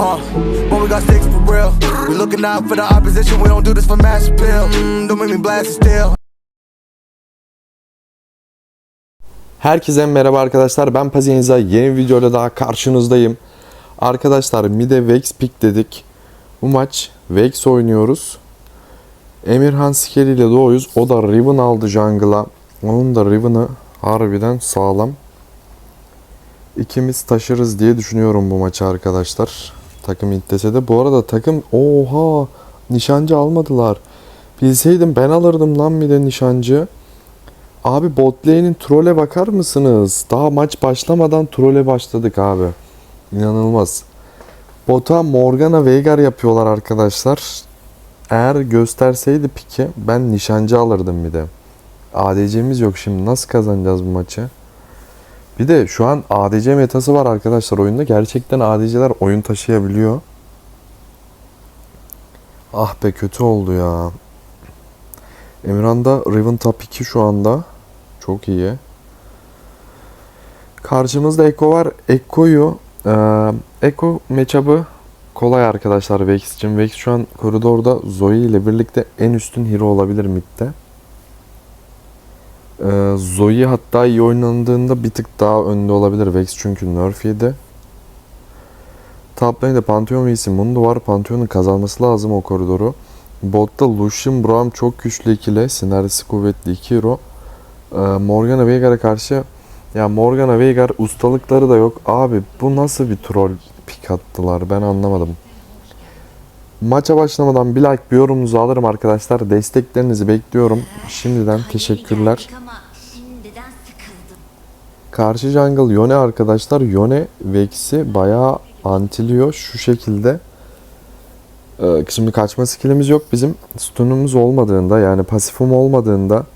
Uh, when we got sticks for real. We looking out for the opposition. We don't do this for mass appeal. Mm, don't make me blast it still. Herkese merhaba arkadaşlar. Ben Paziniza. Yeni videoyla daha karşınızdayım. Arkadaşlar Mide Vex pick dedik. Bu maç Vex oynuyoruz. Emirhan Skeli ile doğuyuz. O da Riven aldı jungle'a. Onun da Riven'ı harbiden sağlam. İkimiz taşırız diye düşünüyorum bu maçı arkadaşlar. Takım ittese de. Bu arada takım oha nişancı almadılar. Bilseydim ben alırdım lan bir de nişancı. Abi bot lane'in trole bakar mısınız? Daha maç başlamadan trole başladık abi. İnanılmaz. Bota Morgana Veigar yapıyorlar arkadaşlar. Eğer gösterseydi piki ben nişancı alırdım bir de. ADC'miz yok şimdi. Nasıl kazanacağız bu maçı? Bir de şu an ADC metası var arkadaşlar oyunda. Gerçekten ADC'ler oyun taşıyabiliyor. Ah be kötü oldu ya. Emirhan'da Riven Top 2 şu anda. Çok iyi. Karşımızda Echo var. Echo'yu eee Echo matchup'ı kolay arkadaşlar Vex için. Vex şu an koridorda Zoe ile birlikte en üstün hero olabilir midde. Eee Zoe hatta iyi oynandığında bir tık daha önde olabilir Vex çünkü nerf yedi. Top lane'de Pantheon vs Mundo var. Pantheon'un kazanması lazım o koridoru. Botta Lucian Braum çok güçlü ikili. Sinerjisi kuvvetli iki hero. Ee, Morgana Veigar'a karşı ya Morgana Veigar ustalıkları da yok. Abi bu nasıl bir troll pik attılar ben anlamadım. Maça başlamadan bir like bir yorumunuzu alırım arkadaşlar. Desteklerinizi bekliyorum. Şimdiden teşekkürler. Karşı jungle Yone arkadaşlar. Yone Vex'i bayağı antiliyor şu şekilde. Ee, şimdi kaçma skillimiz yok bizim. Stunumuz olmadığında yani pasifim olmadığında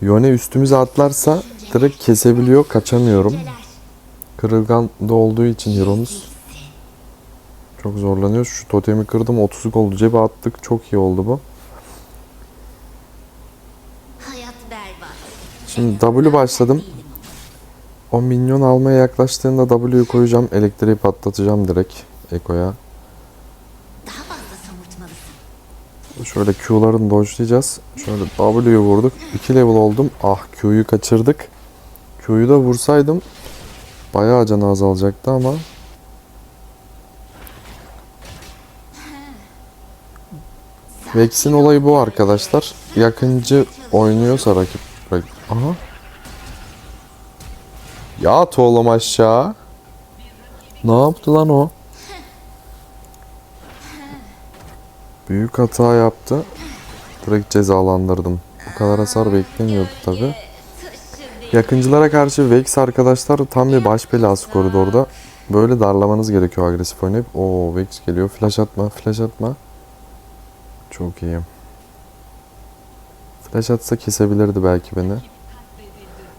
Yone üstümüze atlarsa direkt kesebiliyor. Kaçamıyorum. Kırılgan da olduğu için hero'muz çok zorlanıyor. Şu totemi kırdım 30 oldu cebe attık. Çok iyi oldu bu. Şimdi W başladım. O minyon almaya yaklaştığında W'yu koyacağım. Elektriği patlatacağım direkt Eko'ya. Daha fazla somurtmalısın. Şöyle Q'larını dodge'layacağız. Şöyle W'yu vurduk. 2 level oldum. Ah Q'yu kaçırdık. Q'yu da vursaydım bayağı canı azalacaktı ama Vex'in olayı bu arkadaşlar. Yakıncı oynuyorsa rakip. rak- Aha. Ya oğlum aşağı. Ne yaptı lan o? Büyük hata yaptı. Direkt cezalandırdım. Bu kadar hasar beklemiyordu tabi. Yakıncılara karşı Vex arkadaşlar tam bir baş belası koridorda. Böyle darlamanız gerekiyor agresif oynayıp. Oo Vex geliyor. Flash atma, flash atma. Çok iyi. Flash atsa kesebilirdi belki beni.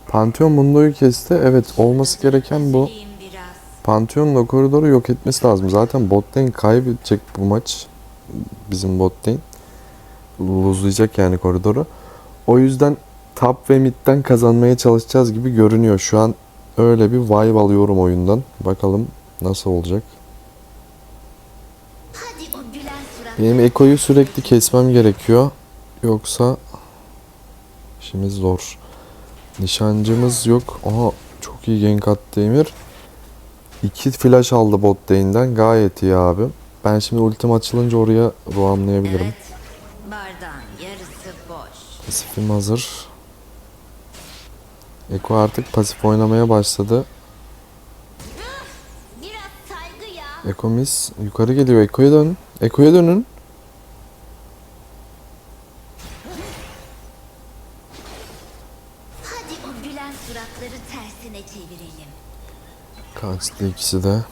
Pantheon Mundo'yu kesti. Evet olması gereken bu. Pantheon'la koridoru yok etmesi lazım. Zaten bot lane kaybedecek bu maç. Bizim bot lane. Luzlayacak yani koridoru. O yüzden top ve midden kazanmaya çalışacağız gibi görünüyor. Şu an öyle bir vibe alıyorum oyundan. Bakalım nasıl olacak. Benim Eko'yu sürekli kesmem gerekiyor. Yoksa işimiz zor. Nişancımız yok. Aha çok iyi gank attı Emir. İki flash aldı bot lane'den. Gayet iyi abi. Ben şimdi ultim açılınca oraya roamlayabilirim. Evet. Bardağın yarısı boş. Pasifim hazır. Eko artık pasif oynamaya başladı. Biraz saygı ya. Eko mis yukarı geliyor. Eko'ya dön. Eko'ya dönün. Kaçtı ikisi de.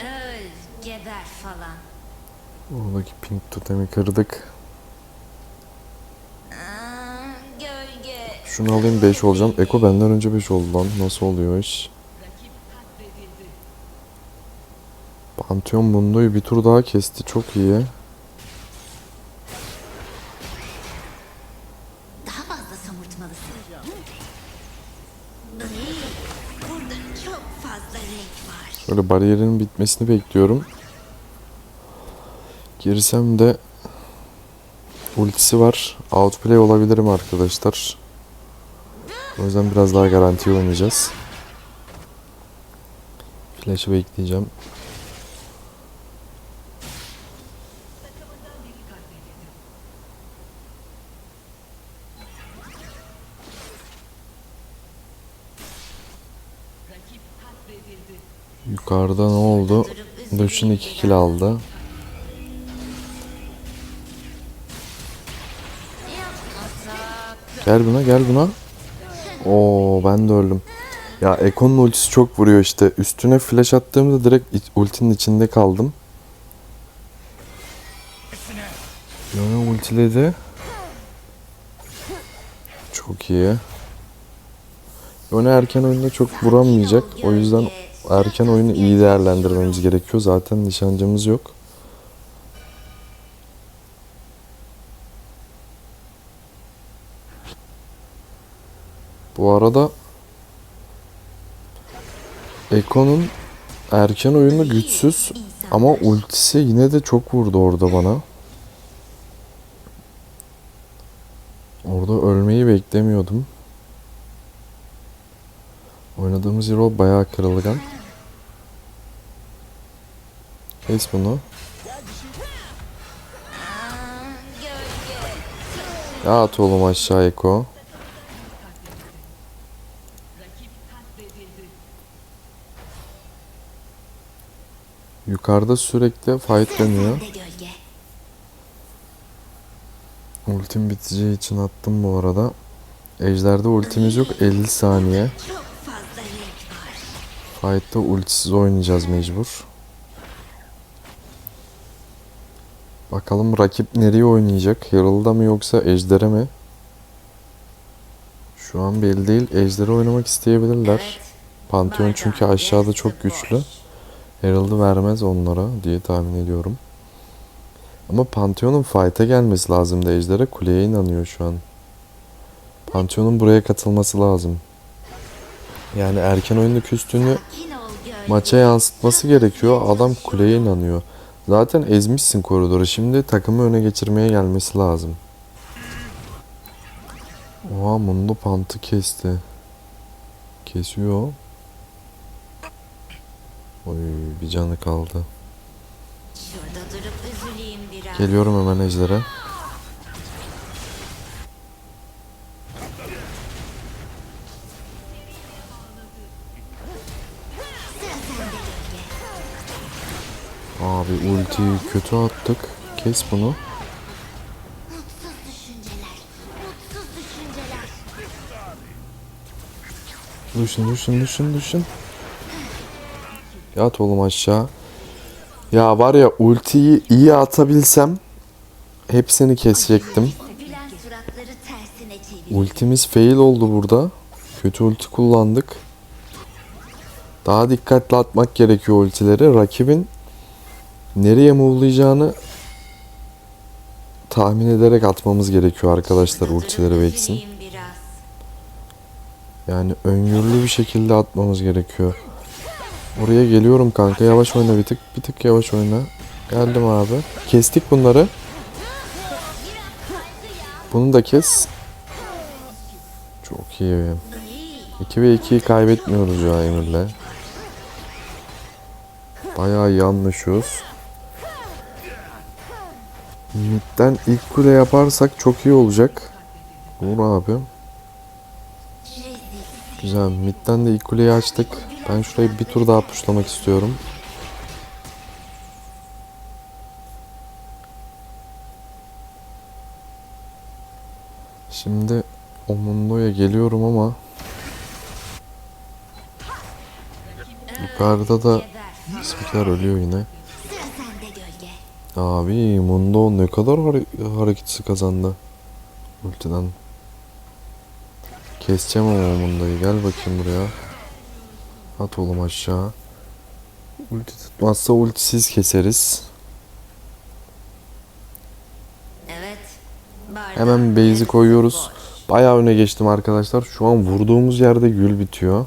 Öl, geber falan. Oradaki pink totemi kırdık. Şunu alayım 5 olacağım. Eko benden önce 5 oldu lan. Nasıl oluyor iş? Pantheon Mundo'yu bir tur daha kesti. Çok iyi. Şöyle bariyerin bitmesini bekliyorum. Girsem de ultisi var. Outplay olabilirim arkadaşlar. O yüzden biraz daha garanti oynayacağız. Flash'ı bekleyeceğim. Yukarıda ne oldu? Lucian 2 kill aldı. Gel buna gel buna. Oo ben de öldüm. Ya Ekon'un ultisi çok vuruyor işte. Üstüne flash attığımda direkt ultinin içinde kaldım. Yone ultiledi. Çok iyi. Yone erken oyunda çok vuramayacak. O yüzden erken oyunu iyi değerlendirmemiz gerekiyor. Zaten nişancımız yok. Bu arada Eko'nun erken oyunu güçsüz ama ultisi yine de çok vurdu orada bana. Orada ölmeyi beklemiyordum. Oynadığımız hero bayağı kırılgan. Kes bunu. Ya at oğlum aşağı Eko. Yukarıda sürekli fight dönüyor. Ultim biteceği için attım bu arada. Ejder'de ultimiz yok 50 saniye. Fight'ta ultisiz oynayacağız mecbur. Bakalım rakip nereye oynayacak? Herald'a mı yoksa Ejder'e mi? Şu an belli değil. Ejder'e oynamak isteyebilirler. Pantheon çünkü aşağıda çok güçlü. Herald'ı vermez onlara diye tahmin ediyorum. Ama Pantheon'un fight'e gelmesi lazım da Ejder'e kuleye inanıyor şu an. Pantheon'un buraya katılması lazım. Yani erken oyunda gölge. maça yansıtması gerekiyor. Adam kuleye inanıyor. Zaten ezmişsin koridoru. Şimdi takımı öne geçirmeye gelmesi lazım. Oha Mundo pantı kesti. Kesiyor. Oy bir canı kaldı. Geliyorum hemen ejdere. Abi ultiyi kötü attık. Kes bunu. Düşün düşün düşün düşün. Yat oğlum aşağı. Ya var ya ultiyi iyi atabilsem hepsini kesecektim. Ultimiz fail oldu burada. Kötü ulti kullandık. Daha dikkatli atmak gerekiyor ultileri. Rakibin nereye move'layacağını tahmin ederek atmamız gerekiyor arkadaşlar ultileri. Üzüleyim biraz. Yani öngörülü bir şekilde atmamız gerekiyor. Oraya geliyorum kanka. Yavaş oyna bir tık. Bir tık yavaş oyna. Geldim abi. Kestik bunları. Bunu da kes. Çok iyi. 2 ve 2'yi kaybetmiyoruz ya Emir'le. Bayağı iyi anlaşıyoruz. Mid'den ilk kule yaparsak çok iyi olacak. Vur abi. Güzel. Mid'den de ilk kuleyi açtık. Ben şurayı bir tur daha pushlamak istiyorum. Şimdi Omundo'ya geliyorum ama yukarıda da bizimkiler ölüyor yine. Abi Mundo ne kadar hare- hareketsiz kazandı. Ultiden. Keseceğim ama Mundo'yu. Gel bakayım buraya. At oğlum aşağı. Ulti tutmazsa ultisiz keseriz. Evet. Hemen base'i koyuyoruz. Bayağı öne geçtim arkadaşlar. Şu an vurduğumuz yerde gül bitiyor.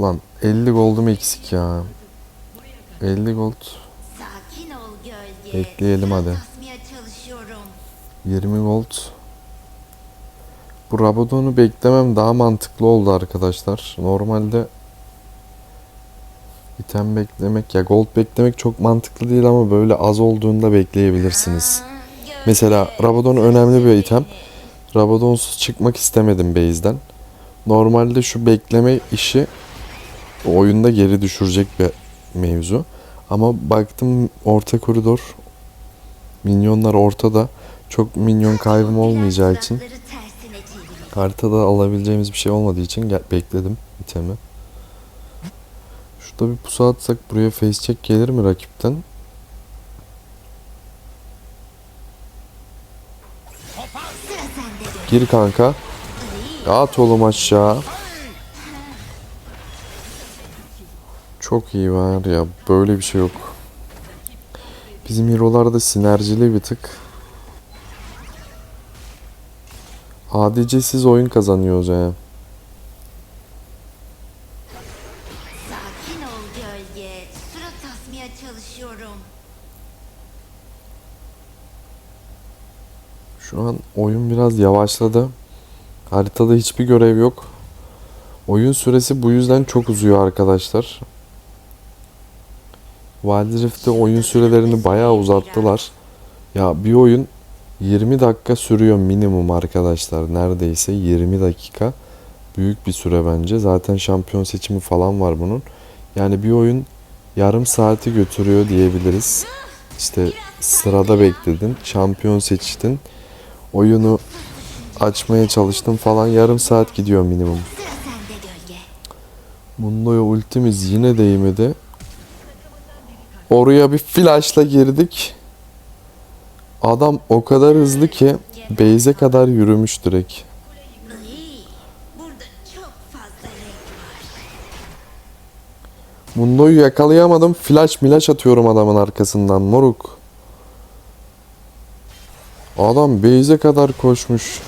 Lan 50 gold'um eksik ya. 50 gold. Bekleyelim hadi. Sıra tasmaya çalışıyorum. 20 gold. Bu Rabadon'u beklemem daha mantıklı oldu arkadaşlar. Normalde item beklemek ya gold beklemek çok mantıklı değil ama böyle az olduğunda bekleyebilirsiniz. Mesela Rabadon önemli bir item. Rabadonsuz çıkmak istemedim base'den. Normalde şu bekleme işi oyunda geri düşürecek bir mevzu. Ama baktım orta koridor minyonlar ortada. Çok minyon kaybım olmayacağı için haritada alabileceğimiz bir şey olmadığı için gel- bekledim itemi. Şurada bir pusu atsak buraya face check gelir mi rakipten? Gir kanka. At oğlum aşağı. Çok iyi var ya. Böyle bir şey yok. Bizim hero'larda sinerjili bir tık. ADC'siz oyun kazanıyoruz ya. Şu an oyun biraz yavaşladı. Haritada hiçbir görev yok. Oyun süresi bu yüzden çok uzuyor arkadaşlar. Wild Rift'te oyun sürelerini bayağı uzattılar. Ya bir oyun 20 dakika sürüyor minimum arkadaşlar. Neredeyse 20 dakika. Büyük bir süre bence. Zaten şampiyon seçimi falan var bunun. Yani bir oyun yarım saati götürüyor diyebiliriz. İşte sırada bekledin, şampiyon seçtin, oyunu açmaya çalıştın falan yarım saat gidiyor minimum. Mundo'ya ultimiz yine değmedi. Oraya bir flashla girdik. Adam o kadar hızlı ki base'e kadar yürümüş direkt. Mundo'yu yakalayamadım. Flash milaş atıyorum adamın arkasından moruk. Adam base'e kadar koşmuş.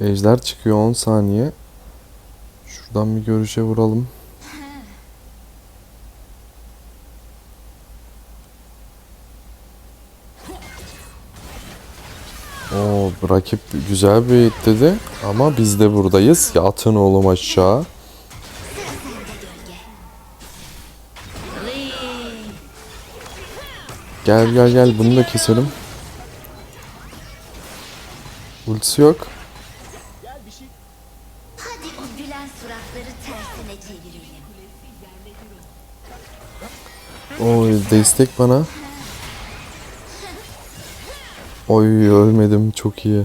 Ejder çıkıyor 10 saniye. Şuradan bir görüşe vuralım. Oo, rakip güzel bir dedi ama biz de buradayız. Ya atın oğlum aşağı. Gel gel gel bunu da keselim. Ultisi yok. Destek bana. Oy ölmedim çok iyi.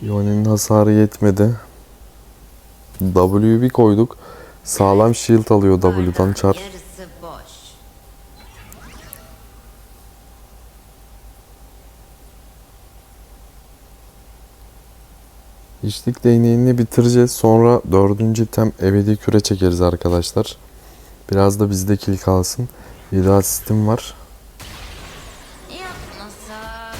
Yone'nin hasarı yetmedi. W'yu bir koyduk. Sağlam shield alıyor W'dan çar. Yarısı boş. İçlik değneğini bitireceğiz. Sonra dördüncü item ebedi küre çekeriz arkadaşlar. Biraz da bizde kill kalsın. 7 asistim var. Yapmasak.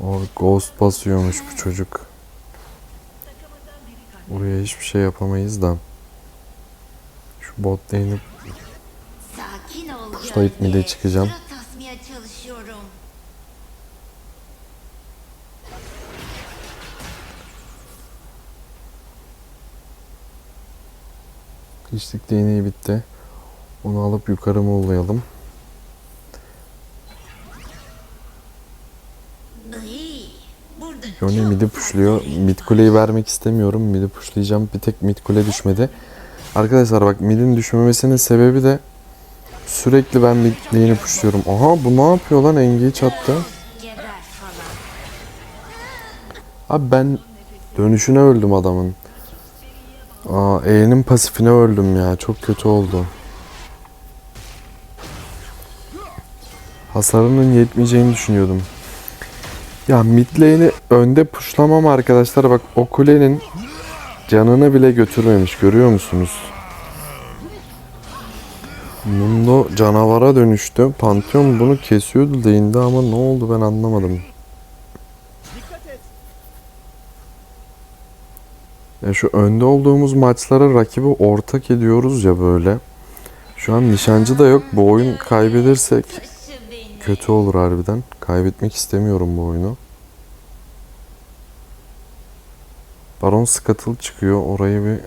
O ghost basıyormuş bu çocuk. Buraya hiçbir şey yapamayız da. Şu bot lane'i Sakin ol Kuşlayıp mid'e çıkacağım. İçlik değneği bitti. Onu alıp yukarı mollayalım. Yone midi renk Mid kuleyi vermek istemiyorum. Midi pushlayacağım. Bir tek mid kule düşmedi. Arkadaşlar bak midin düşmemesinin sebebi de sürekli ben mid lane'i pushluyorum. Aha bu ne yapıyor lan? Engage attı. Geber falan. Abi ben dönüşüne öldüm adamın. Aa E'nin pasifine öldüm ya. Çok kötü oldu. Hasarının yetmeyeceğini düşünüyordum. Ya mid lane'i önde pushlamam arkadaşlar. Bak o kulenin canını bile götürmemiş görüyor musunuz? Mundo canavara dönüştü. Pantheon bunu kesiyordu değindi ama ne oldu ben anlamadım. Ya şu önde olduğumuz maçlara rakibi ortak ediyoruz ya böyle. Şu an nişancı da yok. Bu oyun kaybedersek kötü olur harbiden. Kaybetmek istemiyorum bu oyunu. Baron Scuttle çıkıyor. Orayı bir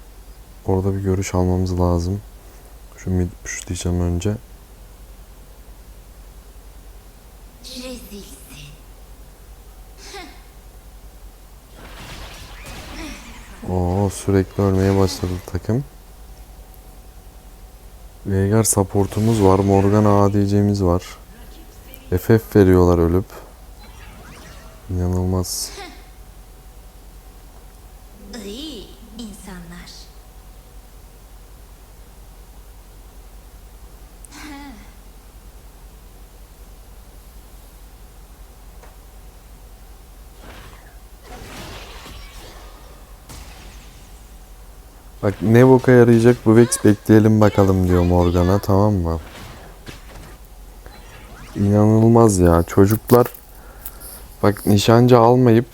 orada bir görüş almamız lazım. Şu mid push diyeceğim önce. Oo sürekli ölmeye başladı takım. Veigar supportumuz var. Morgan A diyeceğimiz var. FF veriyorlar ölüp. İnanılmaz. İyi insanlar. Bak ne boka yarayacak bu Vex bekleyelim bakalım diyor Morgana tamam mı? İnanılmaz ya çocuklar bak nişancı almayıp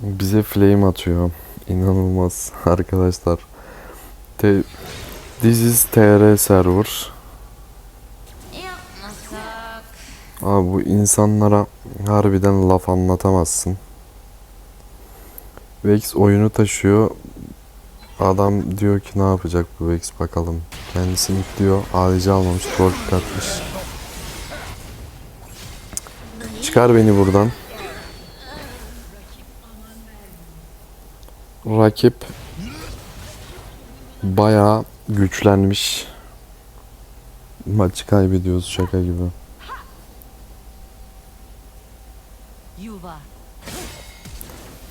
bize flame atıyor. İnanılmaz arkadaşlar. Te This is TR server. Abi bu insanlara harbiden laf anlatamazsın. Vex oyunu taşıyor. Adam diyor ki ne yapacak bu Vex bakalım. Kendisi diyor. ADC almamış. Troll katmış. Çıkar beni buradan. Rakip bayağı güçlenmiş. Maçı kaybediyoruz şaka gibi.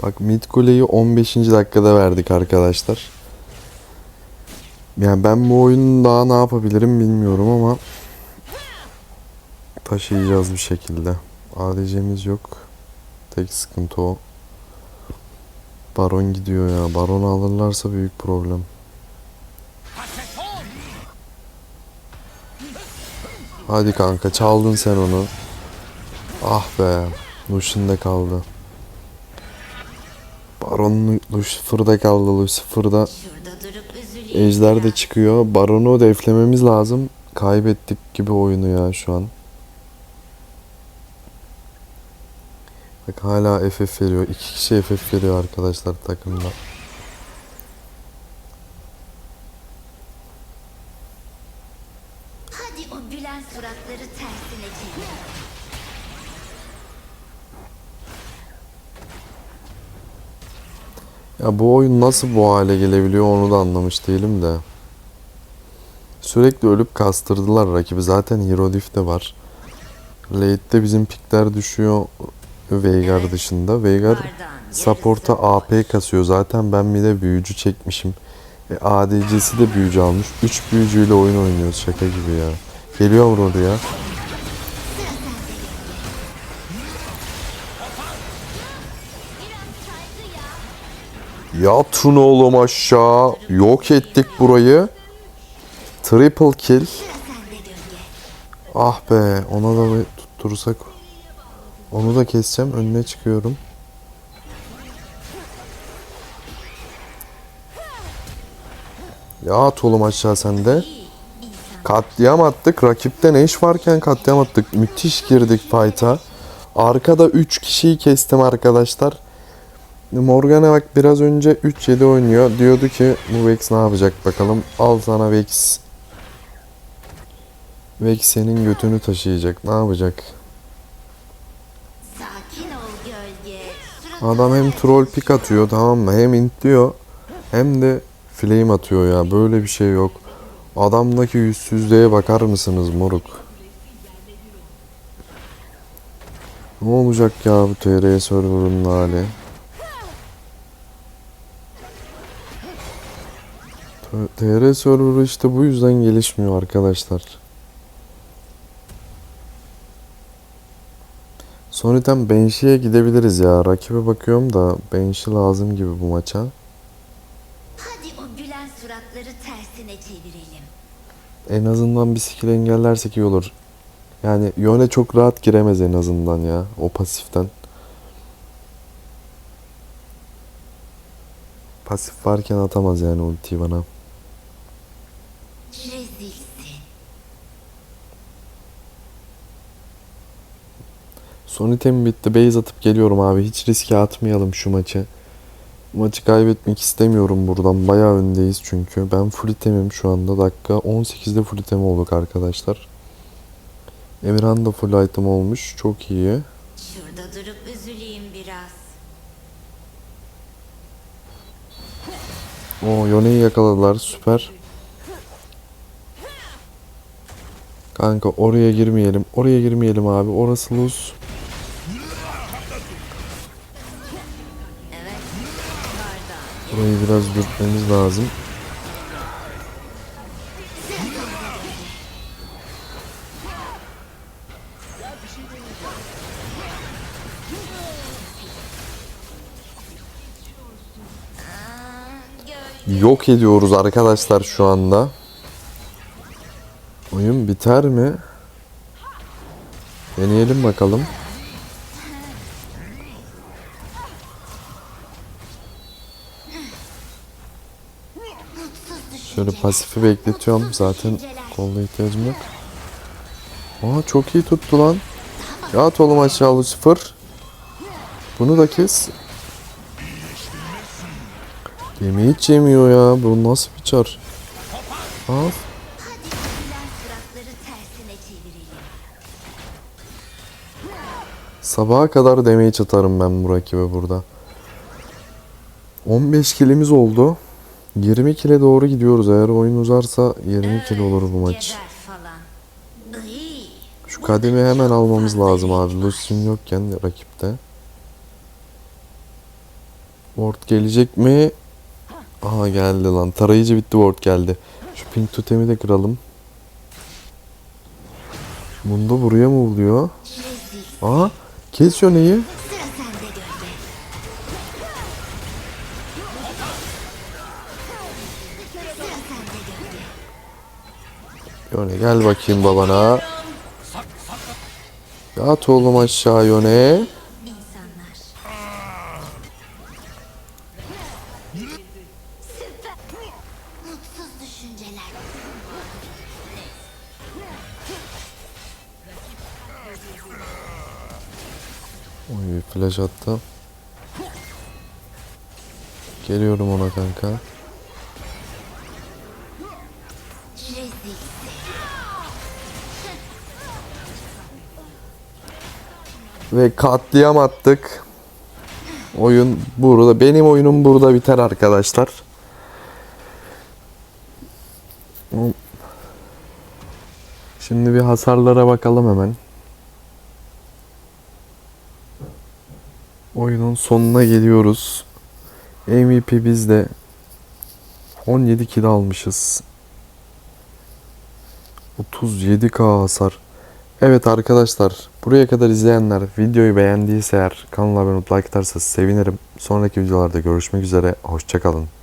Bak mid kuleyi 15. dakikada verdik arkadaşlar. Yani ben bu oyunu daha ne yapabilirim bilmiyorum ama taşıyacağız bir şekilde. ADC'miz yok. Tek sıkıntı o. Baron gidiyor ya. Baron'u alırlarsa büyük problem. Hadi kanka çaldın sen onu. Ah be. Lucian'da kaldı. Baron Lucifer'da kaldı. Lucifer'da. Ejder de çıkıyor. Baron'u deflememiz lazım. Kaybettik gibi oyunu ya şu an. Bak hala FF veriyor. İki kişi FF veriyor arkadaşlar takımda. Hadi o gülen suratları tersine çevir. Ya bu oyun nasıl bu hale gelebiliyor onu da anlamış değilim de. Sürekli ölüp kastırdılar rakibi. Zaten Hero Diff de var. Late'de bizim pikler düşüyor. Veigar dışında. Veigar Support'a AP kasıyor. Zaten ben bir de büyücü çekmişim. E, ADC'si de büyücü almış. 3 büyücüyle oyun oynuyoruz şaka gibi ya. Geliyor oraya? Yatın oğlum aşağı. Yok ettik burayı. Triple kill. Ah be ona da bir tutturursak. Onu da keseceğim. Önüne çıkıyorum. Ya at oğlum aşağı sende. Katliam attık. Rakipte ne iş varken katliam attık. Müthiş girdik fight'a. Arkada 3 kişiyi kestim arkadaşlar. Morgana bak biraz önce 3-7 oynuyor. Diyordu ki bu Vex ne yapacak bakalım. Al sana Vex. Vex senin götünü taşıyacak. Ne yapacak? Adam hem troll pick atıyor tamam mı? Hem intliyor hem de flame atıyor ya. Böyle bir şey yok. Adamdaki yüzsüzlüğe bakar mısınız moruk? Ne olacak ya bu TR server'ın hali? TR server'ı işte bu yüzden gelişmiyor arkadaşlar. Son item Banshee'ye gidebiliriz ya. Rakibe bakıyorum da Banshee lazım gibi bu maça. Hadi o gülen suratları tersine çevirelim. En azından bir skill engellersek iyi olur. Yani Yone çok rahat giremez en azından ya. O pasiften. Pasif varken atamaz yani ultiyi bana. Son item bitti. Base atıp geliyorum abi. Hiç riske atmayalım şu maçı. Maçı kaybetmek istemiyorum buradan. Bayağı öndeyiz çünkü. Ben full itemim şu anda. Dakika 18'de full item olduk arkadaşlar. Emirhan da full item olmuş. Çok iyi. Şurada durup üzüleyim biraz. O Yone'yi yakaladılar. Süper. Kanka oraya girmeyelim. Oraya girmeyelim abi. Orası lose. Burayı biraz dürtmemiz lazım. Yok ediyoruz arkadaşlar şu anda. Oyun biter mi? Deneyelim bakalım. Şöyle pasifi bekletiyorum. Zaten kolda ihtiyacım yok. Aa çok iyi tuttu lan. Ya at oğlum aşağı Lucifer. Bunu da kes. Gemi hiç yemiyor ya. Bu nasıl bir çar? Al. Sabaha kadar damage atarım ben bu rakibe burada. 15 kilimiz oldu. 20 kile doğru gidiyoruz. Eğer oyun uzarsa 20 kil olur bu maç. Şu kademi hemen almamız lazım abi. Lucian yokken rakipte. Ward gelecek mi? Aha geldi lan. Tarayıcı bitti Ward geldi. Şu pink totemi de kıralım. Bunda buraya mı? Rezil. Aha kes Yone'yi. Yone gel bakayım babana. Yat oğlum aşağı düşünceler. Oy flash attı. Geliyorum ona kanka. Ve katliam attık. Oyun burada. Benim oyunum burada biter arkadaşlar. Şimdi bir hasarlara bakalım hemen. Oyunun sonuna geliyoruz. MVP bizde. 17 kill almışız. 37k hasar. Evet arkadaşlar buraya kadar izleyenler videoyu beğendiyse eğer kanala abone olup like atarsa sevinirim. Sonraki videolarda görüşmek üzere. Hoşçakalın.